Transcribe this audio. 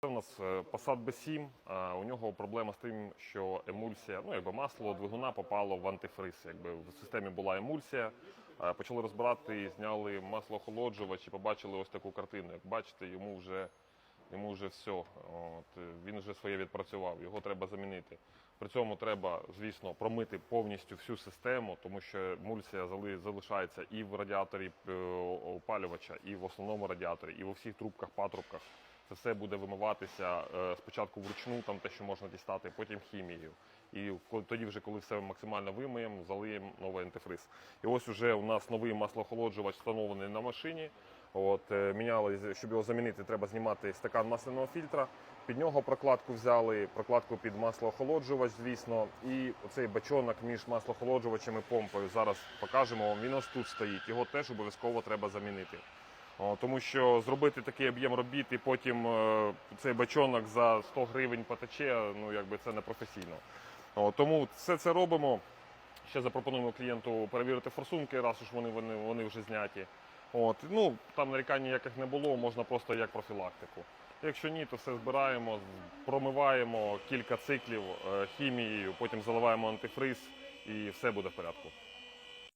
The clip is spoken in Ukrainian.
Це у нас е, Passat B7. а У нього проблема з тим, що емульсія, ну якби масло двигуна попало в антифриз. Якби в системі була емульсія. Е, Почали розбирати, зняли маслоохолоджувач і побачили ось таку картину. Як бачите, йому вже йому вже все. От, е, він вже своє відпрацював, його треба замінити. При цьому треба, звісно, промити повністю всю систему, тому що емульсія залишається і в радіаторі е, опалювача, і в основному радіаторі, і в усіх трубках, патрубках. Це все буде вимиватися е, спочатку вручну, там те, що можна дістати, потім хімією. І тоді, вже коли все максимально вимиємо, залиємо новий антифриз. І ось уже у нас новий маслоохолоджувач встановлений на машині. От, е, міняли, щоб його замінити, треба знімати стакан масляного фільтра. Під нього прокладку взяли, прокладку під маслоохолоджувач, звісно, і оцей бачонок між маслоохолоджувачем і помпою. Зараз покажемо вам. Він ось тут стоїть. Його теж обов'язково треба замінити. Тому що зробити такий об'єм робіт і потім е, цей бачонок за 100 гривень потече, ну якби це не професійно. Тому все це робимо. Ще запропонуємо клієнту перевірити форсунки, раз уж вони, вони, вони вже зняті. От, ну, там нарікань ніяких не було, можна просто як профілактику. Якщо ні, то все збираємо, промиваємо кілька циклів е, хімією, потім заливаємо антифриз і все буде в порядку.